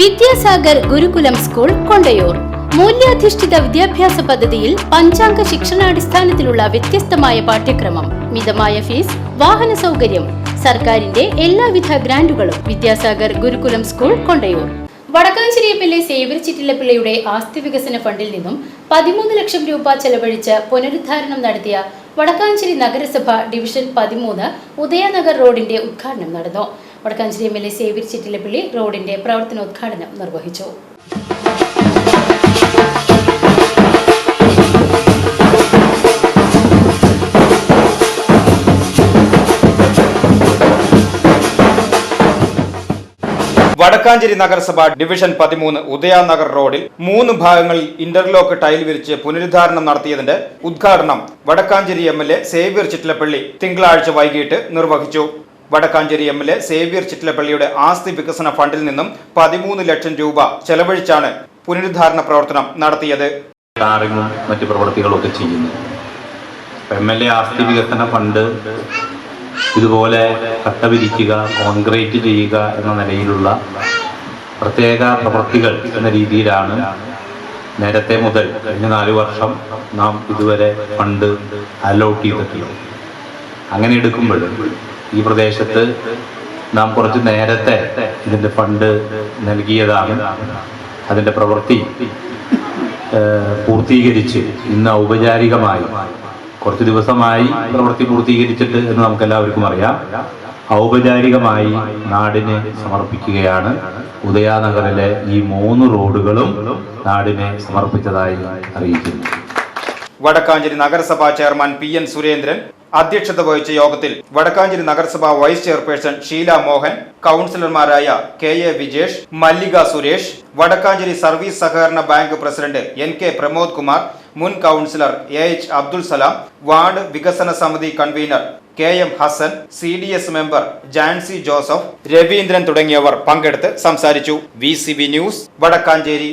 Vidyasagar Gurukulam school Kondayur. മൂല്യാധിഷ്ഠിത വിദ്യാഭ്യാസ പദ്ധതിയിൽ പഞ്ചാംഗ ശിക്ഷണാടിസ്ഥാനത്തിലുള്ള വ്യത്യസ്തമായ പാഠ്യക്രമം. മിതമായ ഫീസ് വാഹന സൗകര്യം സർക്കാരിന്റെ എല്ലാവിധ ഗ്രാന്റുകളും Vidyasagar Gurukulam school Kondayur. Wadakkanchery M L A Xavier ചിറ്റിലപ്പിള്ളയുടെ ആസ്തി വികസന ഫണ്ടിൽ നിന്നും പതിമൂന്ന് ലക്ഷം രൂപ ചെലവഴിച്ച് പുനരുദ്ധാരണം നടത്തിയ വടക്കാഞ്ചേരി നഗരസഭ ഡിവിഷൻ പതിമൂന്ന് ഉദയനഗർ റോഡിന്റെ ഉദ്ഘാടനം നടന്നു. Wadakkanchery M L A Xavier Chittilappilly റോഡിന്റെ പ്രവർത്തനോദ്ഘാടനം നിർവഹിച്ചു. വടക്കാഞ്ചേരി നഗരസഭ ഡിവിഷൻ പതിമൂന്ന് ഉദയാനഗർ റോഡിൽ മൂന്ന് ഭാഗങ്ങളിൽ ഇന്റർലോക്ക് ടൈൽ വിരിച്ച് പുനരുദ്ധാരണം നടത്തിയതിന്റെ ഉദ്ഘാടനം Wadakkanchery M L A Xavier Chittilappilly തിങ്കളാഴ്ച വൈകിട്ട് നിർവഹിച്ചു. Wadakkanchery M L A Xavier ചിറ്റിലപ്പള്ളിയുടെ ആസ്തി വികസന ഫണ്ടിൽ നിന്നും പതിമൂന്ന് ലക്ഷം രൂപ ചെലവഴിച്ചാണ് പുനരുദ്ധാരണ പ്രവർത്തനം നടത്തിയത്. ടാറിങ്ങും മറ്റ് പ്രവൃത്തികളൊക്കെ ചെയ്യുന്നു. എം എൽ എ ആസ്തി വികസന ഫണ്ട് ഇതുപോലെ കട്ട വിരിക്കുക കോൺക്രീറ്റ് ചെയ്യുക എന്ന നിലയിലുള്ള പ്രത്യേക പ്രവൃത്തികൾ എന്ന രീതിയിലാണ് നേരത്തെ മുതൽ കഴിഞ്ഞ നാല് വർഷം നാം ഇതുവരെ ഫണ്ട് അലോട്ട് ചെയ്തിട്ടുള്ളത്. അങ്ങനെ എടുക്കുമ്പോൾ ഈ പ്രദേശത്ത് നാം കുറച്ച് നേരത്തെ ഇതിന്റെ ഫണ്ട് നൽകിയതാണ്. അതിന്റെ പ്രവൃത്തി പൂർത്തീകരിച്ച് ഇന്ന് ഔപചാരികമായി കുറച്ച് ദിവസമായി പ്രവൃത്തി പൂർത്തീകരിച്ചിട്ട് എന്ന് നമുക്ക് എല്ലാവർക്കും അറിയാം. ഔപചാരികമായി നാടിനെ സമർപ്പിക്കുകയാണ്. ഉദയാനഗറിലെ ഈ മൂന്ന് റോഡുകളും നാടിനെ സമർപ്പിച്ചതായി അറിയിക്കുന്നു. വടക്കാഞ്ചേരി നഗരസഭാ ചെയർമാൻ പി എൻ സുരേന്ദ്രൻ അധ്യക്ഷത വഹിച്ച യോഗത്തിൽ വടക്കാഞ്ചേരി നഗരസഭ വൈസ് ചെയർപേഴ്സൺ ഷീല മോഹൻ കൗൺസിലർമാരായ K A Vijesh Mallika Suresh Wadakkanchery service സഹകരണ bank president N K Pramod Kumar മുൻ councillor A H Abdul Salam ward വികസന സമിതി convener K M Hassan C D S member Jancy Joseph Raveendran തുടങ്ങിയവർ പങ്കെടുത്ത് സംസാരിച്ചു. V news Wadakkanchery.